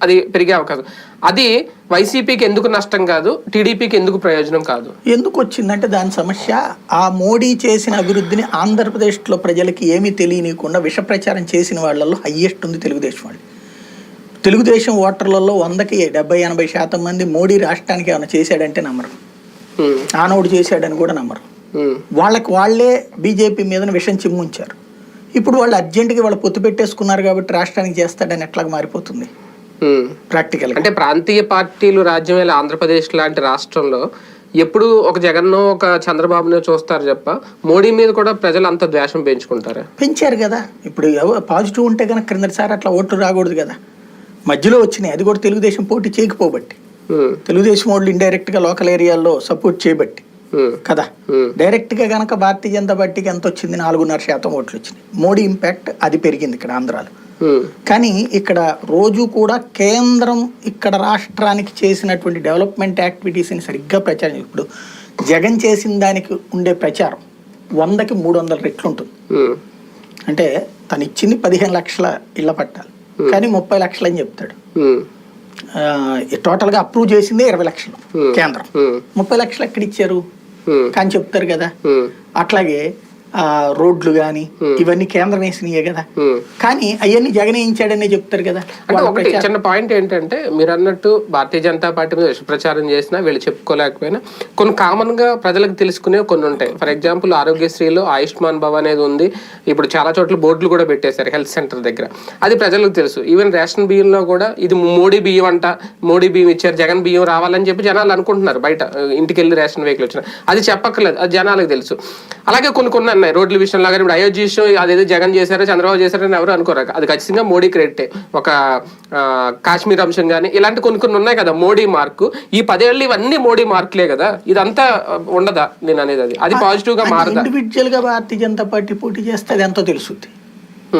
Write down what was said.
అది పెరిగే అవకాశం. అది వైసీపీకి ఎందుకు నష్టం కాదు టీడీపీకి ఎందుకు ప్రయోజనం కాదు? ఎందుకు వచ్చిందంటే దాని సమస్య ఆ మోడీ చేసిన అభివృద్ధిని ఆంధ్రప్రదేశ్లో ప్రజలకి ఏమీ తెలియనీయకుండా విష ప్రచారం చేసిన వాళ్ళల్లో హయ్యెస్ట్ ఉంది తెలుగుదేశం వాళ్ళు. తెలుగుదేశం ఓటర్లలో వందకి డెబ్బై ఎనభై శాతం మంది మోడీ రాష్ట్రానికి ఏమైనా చేశాడంటే నమ్మరు. ఉమ్, ఆనవుడు చేశాడని కూడా నమ్మరు. వాళ్ళకి వాళ్ళే బీజేపీ మీద విషం చిమ్ముంచారు. ఇప్పుడు వాళ్ళు అర్జెంటుగా వాళ్ళు పొత్తు పెట్టేసుకున్నారు కాబట్టి రాష్ట్రానికి చేస్తాడని ఎట్లాగ మారిపోతుంది? ఉమ్. ప్రాక్టికల్గా అంటే ప్రాంతీయ పార్టీలు రాజ్యమేలా ఆంధ్రప్రదేశ్ లాంటి రాష్ట్రంలో ఎప్పుడు ఒక జగన్నో ఒక చంద్రబాబునో చూస్తారు చెప్ప మోడీ మీద కూడా ప్రజలు అంత ద్వేషం పెంచుకుంటారు? పెంచారు కదా. ఇప్పుడు పాజిటివ్ ఉంటే కనుక క్రిందటిసారి అట్లా ఓట్లు రాకూడదు కదా. మధ్యలో వచ్చినాయి. అది కూడా తెలుగుదేశం పోటీ చేయకపోబట్టి. ఉమ్, తెలుగుదేశం వాళ్ళు ఇండైరెక్ట్గా లోకల్ ఏరియాల్లో సపోర్ట్ చేయబట్టి. ఉమ్, కదా. ఉమ్, డైరెక్ట్గా కనుక భారతీయ జనతా పార్టీకి ఎంత వచ్చింది? నాలుగున్నర శాతం ఓట్లు వచ్చినాయి. మోడీ ఇంపాక్ట్ అది పెరిగింది ఇక్కడ ఆంధ్రాలో. కానీ ఇక్కడ రోజు కూడా కేంద్రం ఇక్కడ రాష్ట్రానికి చేసినటువంటి డెవలప్మెంట్ యాక్టివిటీస్ని సరిగ్గా ప్రచారం ఇప్పుడు జగన్ చేసిన దానికి ఉండే ప్రచారం వందకి మూడు వందల రెట్లు ఉంటుంది. ఉమ్, అంటే తను ఇచ్చింది పదిహేను లక్షల ఇళ్ళ పట్టాలు. కానీ ముప్పై లక్షలు అని చెప్తాడు టోటల్గా అప్రూవ్ చేసిందే ఇరవై లక్షలు Hmm. కేంద్రం. ముప్పై లక్షలు ఎక్కడ ఇచ్చారు? ఉమ్, కానీ చెప్తారు కదా. అట్లాగే రోడ్లు కానీ ఇవన్నీ కేంద్రం వేసినాయే కదా. కానీ అవన్నీ జగన్ వేయించాడనే చెప్తారు కదా? అంటే ఒకటి చిన్న పాయింట్ ఏంటంటే మీరు అన్నట్టు భారతీయ జనతా పార్టీ మీద ప్రచారం చేసినా వీళ్ళు చెప్పుకోలేకపోయినా కొన్ని కామన్గా ప్రజలకు తెలుసుకునే కొన్ని ఉంటాయి. ఫర్ ఎగ్జాంపుల్ ఆరోగ్యశ్రీలో ఆయుష్మాన్ భవ్ అనేది ఉంది. ఇప్పుడు చాలా చోట్ల బోర్డులు కూడా పెట్టేశారు హెల్త్ సెంటర్ దగ్గర. అది ప్రజలకు తెలుసు. ఈవెన్ రేషన్ బియ్యంలో కూడా ఇది మోడీ బియ్యం అంట మోడీ బియ్యం ఇచ్చారు జగన్ బియ్యం రావాలని చెప్పి జనాలు అనుకుంటున్నారు బయట. ఇంటికి వెళ్ళి రేషన్ వెహికల్ వచ్చిన. అది చెప్పక్కర్లేదు. అది జనాలకు తెలుసు. అలాగే కొన్ని కొన్ని ఉన్నాయి రోడ్ల విషయంలో కానీ ఇప్పుడు అయోధ్య విషయం అదేదో జగన్ చేశారో చంద్రబాబు చేశారని ఎవరు అనుకోరు అది ఖచ్చితంగా మోడీ క్రెడిటే. ఒక కాశ్మీర్ అంశం కానీ ఇలాంటి కొన్ని కొన్ని ఉన్నాయి కదా మోడీ మార్కు. ఈ పదేళ్ళు ఇవన్నీ మోడీ మార్కులే కదా. ఇదంతా ఉండదా నేను అనేది అది. అది పాజిటివ్గా మారదా? ఇండివిజువల్గా భారతీయ జనతా పార్టీ పోటీ చేస్తే అది ఎంతో తెలుసుద్ది